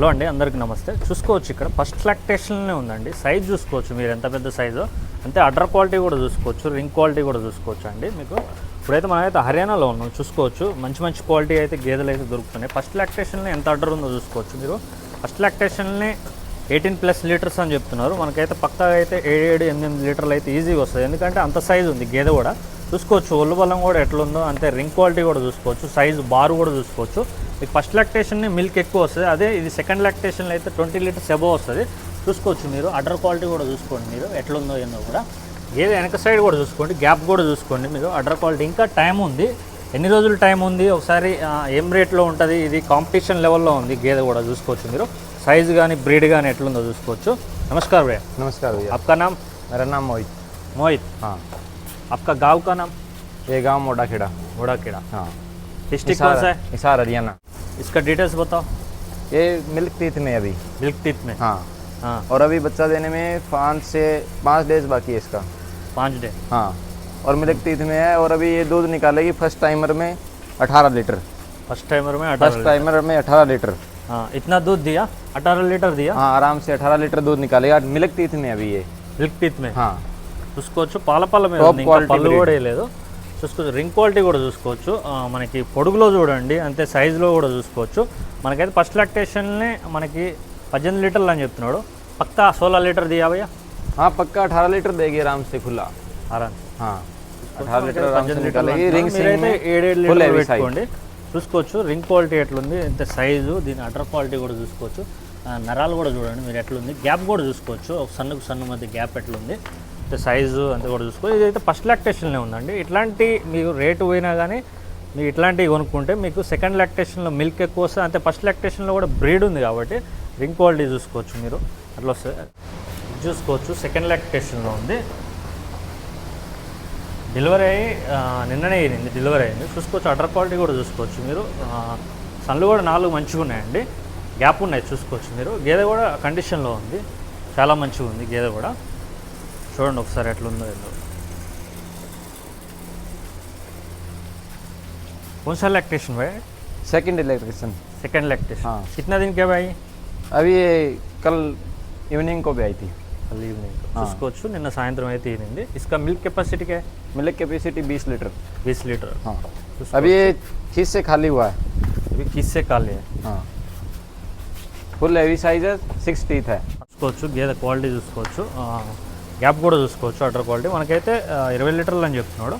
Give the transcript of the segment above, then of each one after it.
Hello అండి అందరికీ నమస్తే. చూసుకోవచ్చు ఇక్కడ. ఫస్ట్ లాక్టేషన్లోనే ఉందండి. సైజ్ చూసుకోవచ్చు మీరు ఎంత పెద్ద సైజు అంతే అడ్డర్ క్వాలిటీ కూడా చూసుకోవచ్చు రింగ్ క్వాలిటీ కూడా చూసుకోవచ్చు అండి మీకు. ఇప్పుడైతే మనమైతే హర్యానాలో ఉన్నాం చూసుకోవచ్చు. మంచి మంచి క్వాలిటీ అయితే గేదెలు అయితే దొరుకుతున్నాయి. ఫస్ట్ లాక్టేషన్లో ఎంత అడ్డర్ ఉందో చూసుకోవచ్చు మీరు. ఫస్ట్ లాక్టేషన్లే ఎయిటీన్ ప్లస్ లీటర్స్ అని చెప్తున్నారు. మనకైతే పక్కాగా అయితే ఏడు ఏడు ఎనిమిది లీటర్లు అయితే ఈజీగా వస్తుంది. ఎందుకంటే అంత సైజు ఉంది గేదె కూడా. చూసుకోవచ్చు ఒళ్ళు బలం కూడా ఎట్లుందో అంతే రింగ్ క్వాలిటీ కూడా చూసుకోవచ్చు సైజు బారు కూడా చూసుకోవచ్చు మీకు ఫస్ట్ లాక్టేషన్ మిల్క్ ఎక్కువ వస్తుంది అదే ఇది సెకండ్ లాక్టేషన్లో అయితే ట్వంటీ లీటర్స్ ఎబో వస్తుంది చూసుకోవచ్చు మీరు అడర్ క్వాలిటీ కూడా చూసుకోండి మీరు ఎట్లుందో ఏందో కూడా ఏది వెనక సైడ్ కూడా చూసుకోండి గ్యాప్ కూడా చూసుకోండి మీరు అడర్ క్వాలిటీ ఇంకా టైం ఉంది ఎన్ని రోజులు టైం ఉంది ఒకసారి ఆ, ఏం రేట్లో ఉంటుంది ఇది కాంపిటీషన్ లెవెల్లో ఉంది గేదె కూడా చూసుకోవచ్చు మీరు సైజు కానీ బ్రీడ్ కానీ ఎట్లుందో చూసుకోవచ్చు నమస్కార్ భయ్య नमस्कार भैया आपका नाम मेरा नाम मोहित मोहित हाँ आपका गाँव का नाम? ये गाँव मोटा खेड़ा मोटा खेड़ा हाँ डिस्ट्रिक्ट कौन सा है? हिसार हरियाणा इसका डिटेल्स बताओ। ये मिल्क तीत में अभी। मिल्क तीत में? हाँ। हाँ। और अभी बच्चा देने में पाँच से पाँच डेज़ बाकी है इसका। पाँच डे हाँ। और मिल्क तीत में है और अभी ये दूध निकालेगी फ़र्स्ट टाइमर में अठारह लीटर। फ़र्स्ट टाइमर में फ़र्स्ट टाइमर में अठारह लीटर। हाँ इतना दूध दिया? अठारह लीटर दिया? हाँ आराम से अठारह लीटर दूध निकालेगा। मिल्क तीत में अभी ये। मिल्क तीत में? हाँ। చూసుకోవచ్చు పాల పళ్ళ మీద Top ఉంది. ఇంకా quality పళ్ళు breed. కూడా లేదు చూసుకోవచ్చు రింగ్ క్వాలిటీ కూడా చూసుకోవచ్చు ఆ, మనకి పొడుగులో చూడండి అంతే సైజులో కూడా చూసుకోవచ్చు మనకైతే ఫస్ట్ లాక్టేషన్నే మనకి పద్దెనిమిది లీటర్లు అని చెప్తున్నాడు పక్కా సోలా లీటర్ దియావయ్యా हाँ पक्का अठारह लीटर देगी आराम से खुला ఆరామ్ हाँ अठारह लीटर आराम से పద్దెనిమిది లీటర్లు निकालेगी रिंग सिंग మీరైతే में ఏడేడు full లీటర్లు heavy size పెట్టుకోండి చూసుకోవచ్చు రింగ్ క్వాలిటీ ఎట్లుంది ఇంత సైజు దీని అటర్ క్వాలిటీ కూడా చూసుకోవచ్చు ఆ, నరాలు కూడా చూడండి మీరు ఎట్లుంది గ్యాప్ కూడా చూసుకోవచ్చు ఒక సన్నుకు సన్ను మధ్య గ్యాప్ ఎట్లుంది ఇంత సైజు అంతా కూడా చూసుకోవచ్చు ఇదైతే ఫస్ట్ లాక్టేషన్లో ఉందండి. ఇట్లాంటి మీకు రేటు పోయినా కానీ మీరు ఇట్లాంటివి కొనుక్కుంటే మీకు సెకండ్ లాక్టేషన్లో మిల్క్ ఎక్కువ వస్తుంది. అంతే ఫస్ట్ లాక్టేషన్లో కూడా బ్రీడ్ ఉంది కాబట్టి రింగ్ క్వాలిటీ చూసుకోవచ్చు మీరు. అట్లా వస్తుంది. చూసుకోవచ్చు సెకండ్ లాక్టేషన్లో ఉంది. డెలివరీ అయ్యి నిన్ననే అయింది డెలివరీ అయింది చూసుకోవచ్చు అటర్ క్వాలిటీ కూడా చూసుకోవచ్చు మీరు. సన్లు కూడా నాలుగు మంచిగా ఉన్నాయండి. గ్యాప్ ఉన్నాయి చూసుకోవచ్చు మీరు. గేదె కూడా కండిషన్లో ఉంది. చాలా మంచిగా ఉంది గేదె కూడా. చూడండి ఒకసారి ఎట్లుందో ఏందో कौन सा लैक्टेशन भाई सेकंड इलेक्ट्रिशियन सेकंड लैक्टेशन हाँ। कितना दिन के भाई अभी ये कल इवनिंग को भी आई थी कल इवनिंग हाँ। చూసుకోవచ్చు నిన్న సాయంత్రం అయితే ఈనింది इसका मिल्क कैपेसिटी क्या है मिल्क कैपेसिटी बीस लीटर 20 लीटर हाँ చూసుకోవచ్చు. अभी ये खींच से खाली हुआ है अभी किससे काले है हाँ फुल हैवी साइज है सिक्स टीथ है చూసుకోవచ్చు గేదె క్వాలిటీ చూసుకోవచ్చు ఆ, గ్యాప్ కూడా చూసుకోవచ్చు అటర్ క్వాలిటీ. మనకైతే ఇరవై లీటర్లు అని చెప్తున్నాడు.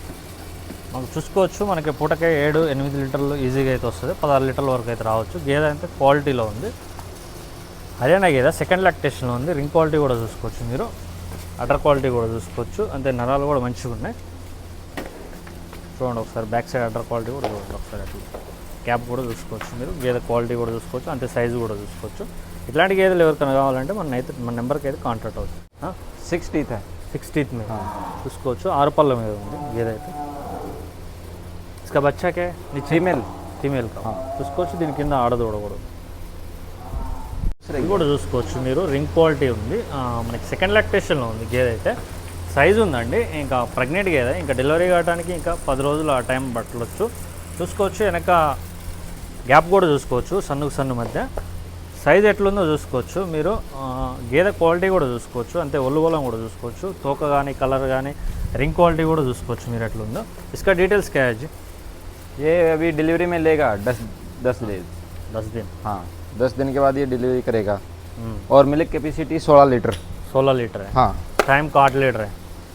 మనకు చూసుకోవచ్చు మనకి పూటకే ఏడు ఎనిమిది లీటర్లు ఈజీగా అయితే వస్తుంది. పదహారు లీటర్ల వరకు అయితే రావచ్చు. గేదె అయితే క్వాలిటీలో ఉంది. హర్యానా గేదె సెకండ్ లాక్టేషన్లో ఉంది. రింగ్ క్వాలిటీ కూడా చూసుకోవచ్చు మీరు. అటర్ క్వాలిటీ కూడా చూసుకోవచ్చు. అంతే నరాలు కూడా మంచిగా ఉన్నాయి. చూడండి ఒకసారి బ్యాక్ సైడ్ అటర్ క్వాలిటీ కూడా చూడండి ఒకసారి అట్లా క్యాప్ కూడా చూసుకోవచ్చు మీరు. గేదె క్వాలిటీ కూడా చూసుకోవచ్చు. అంతే సైజు కూడా చూసుకోవచ్చు. ఇట్లాంటి గేదెలు ఎవరికైనా కావాలంటే మన నైతే మన నెంబర్కి అయితే కాంటాక్ట్ అవుతుంది సిక్స్ టీత్ సిక్స్ టీత్ మీద చూసుకోవచ్చు. ఆరు పళ్ళ మీద ఉంది గేదె అయితే ఇసుక బచ్చాకే ఫీమేల్ ఫీమేల్ చూసుకోవచ్చు. దీని కింద ఆడదూడకూడదు. కూడా ఇది కూడా చూసుకోవచ్చు మీరు. రింగ్ క్వాలిటీ ఉంది. మనకి సెకండ్ లాక్టేషన్లో ఉంది గేదె అయితే సైజు ఉందండి. ఇంకా ప్రెగ్నెంట్ గేదె. ఇంకా డెలివరీ కావడానికి ఇంకా పది రోజులు ఆ టైం పట్టవచ్చు చూసుకోవచ్చు. వెనక గ్యాప్ కూడా చూసుకోవచ్చు. సన్నుకు సన్ను మధ్య. సైజ్ ఎట్లుందో చూసుకోవచ్చు. మీరు గేదె క్వాలిటీ కూడా చూసుకోవచ్చు. అంతే ఒళ్ళు కూడా చూసుకోవచ్చు. తోక కానీ కలర్ కానీ రింగ్ క్వాలిటీ కూడా చూసుకోవచ్చు మీరు ఎట్లుందో. ఇసుక డీటెయిల్స్ క్యాజ్ ఏ అవి డెలివరీ अभी లేగా? में लेगा డేస్ దస్ దిన్ दस दिन हाँ दस दिन के बाद ये डिलीवरी करेगा और సోలా లీటర్ టైం కాట్ లీటర్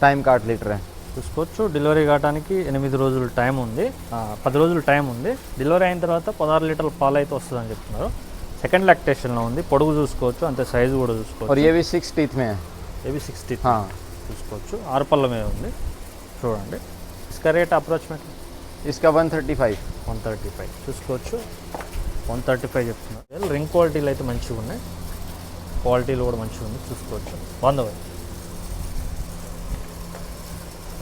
టైం కాట్ లీటర్ చూసుకోవచ్చు. డెలివరీ కావడానికి ఎనిమిది రోజులు టైం ఉంది. పది రోజులు టైం ఉంది. డెలివరీ అయిన తర్వాత పదహారు లీటర్ల పాలు అయితే వస్తుందని చెప్తున్నారు. సెకండ్ లాక్టేషన్లో ఉంది. పొడుగు చూసుకోవచ్చు అంతే సైజు కూడా చూసుకోవచ్చు. ఏవి సిక్స్ టీత్ మే? ఏవి సిక్స్ టీత్ చూసుకోవచ్చు. ఆరు ఉంది. చూడండి. ఇసుక రేట్ అప్రాక్సిమేట్ ఇసుక one thirty five one thirty five చూసుకోవచ్చు. వన్ థర్టీ ఫైవ్ చెప్తున్నారు రింగ్ క్వాలిటీలు అయితే మంచిగా ఉన్నాయి. క్వాలిటీలు కూడా మంచిగా ఉంది చూసుకోవచ్చు. వంద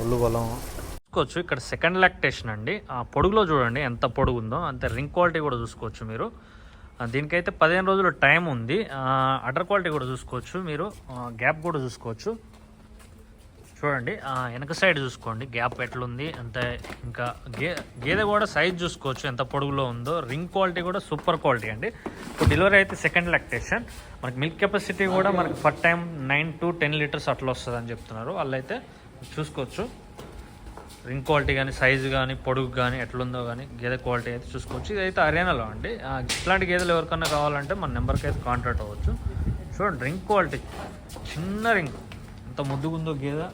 ఒళ్ళు బలం. చూసుకోవచ్చు. ఇక్కడ సెకండ్ లాక్టేషన్ అండి. ఆ పొడుగులో చూడండి ఎంత పొడుగు ఉందో అంతే రింగ్ క్వాలిటీ కూడా చూసుకోవచ్చు మీరు. దీనికైతే పదిహేను రోజులు టైం ఉంది. అడర్ క్వాలిటీ కూడా చూసుకోవచ్చు మీరు. గ్యాప్ కూడా చూసుకోవచ్చు. చూడండి వెనక సైడ్ చూసుకోండి. గ్యాప్ ఎట్లుంది అంతే ఇంకా గే గేదె కూడా సైజ్ చూసుకోవచ్చు ఎంత పొడుగులో ఉందో. రింగ్ క్వాలిటీ కూడా సూపర్ క్వాలిటీ అండి. ఇప్పుడు డెలివరీ అయితే సెకండ్ లాక్టేషన్. మనకి మిల్క్ కెపాసిటీ కూడా మనకి first time nine to ten litres అట్లా వస్తుంది అని చెప్తున్నారు. వాళ్ళైతే చూసుకోవచ్చు. రింగ్ క్వాలిటీ కానీ సైజు కానీ పొడుగు కానీ ఎట్లుందో కానీ గేదె క్వాలిటీ అయితే చూసుకోవచ్చు. ఇదైతే హర్యానాలో అండి. ఇట్లాంటి గేదెలు ఎవరికన్నా కావాలంటే మన నెంబర్కి అయితే కాంటాక్ట్ అవ్వచ్చు. చూడండి రింగ్ క్వాలిటీ చిన్న రింగ్ ఎంత ముద్దుగుందో గేదె.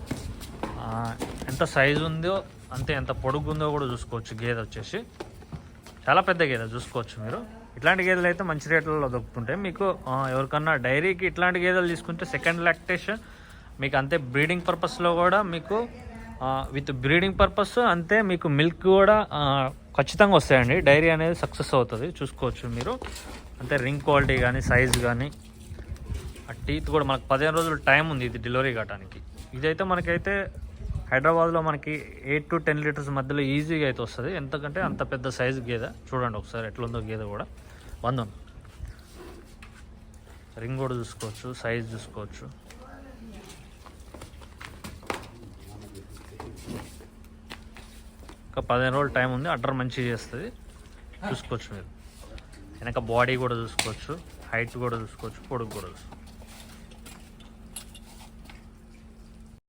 ఎంత సైజు ఉందో అంతే ఎంత పొడుగుందో కూడా చూసుకోవచ్చు గేదె వచ్చేసి. చాలా పెద్ద గేదె చూసుకోవచ్చు మీరు. ఇట్లాంటి గేదెలు అయితే మంచి రేట్లలో దొరుకుతుంటాయి. మీకు ఎవరికన్నా డైరీకి ఇట్లాంటి గేదెలు తీసుకుంటే సెకండ్ లాక్టేషన్ మీకు అంతే బ్రీడింగ్ పర్పస్లో కూడా మీకు విత్ బ్రీడింగ్ పర్పస్ అంతే మీకు మిల్క్ కూడా ఖచ్చితంగా వస్తాయండి. డైరీ అనేది సక్సెస్ అవుతుంది. చూసుకోవచ్చు మీరు. అంటే రింగ్ క్వాలిటీ కానీ సైజ్ కానీ ఆ టీత్ కూడా మనకు పదిహేను రోజులు టైం ఉంది ఇది డెలివరీ కావడానికి ఇదైతే మనకైతే హైదరాబాద్లో మనకి ఎయిట్ టు టెన్ లీటర్స్ మధ్యలో ఈజీగా అయితే వస్తుంది. ఎంతకంటే అంత పెద్ద సైజు గేదె. చూడండి ఒకసారి ఎట్లుందో గేదె కూడా. వంద. రింగ్ కూడా చూసుకోవచ్చు సైజ్ చూసుకోవచ్చు. ఒక పదిహేను రోజులు టైం ఉంది అడ్డర్ మంచిగా చేస్తుంది. చూసుకోవచ్చు మీరు. వెనక బాడీ కూడా చూసుకోవచ్చు హైట్ కూడా చూసుకోవచ్చు పొడుగు కూడా చూసుకోవచ్చు.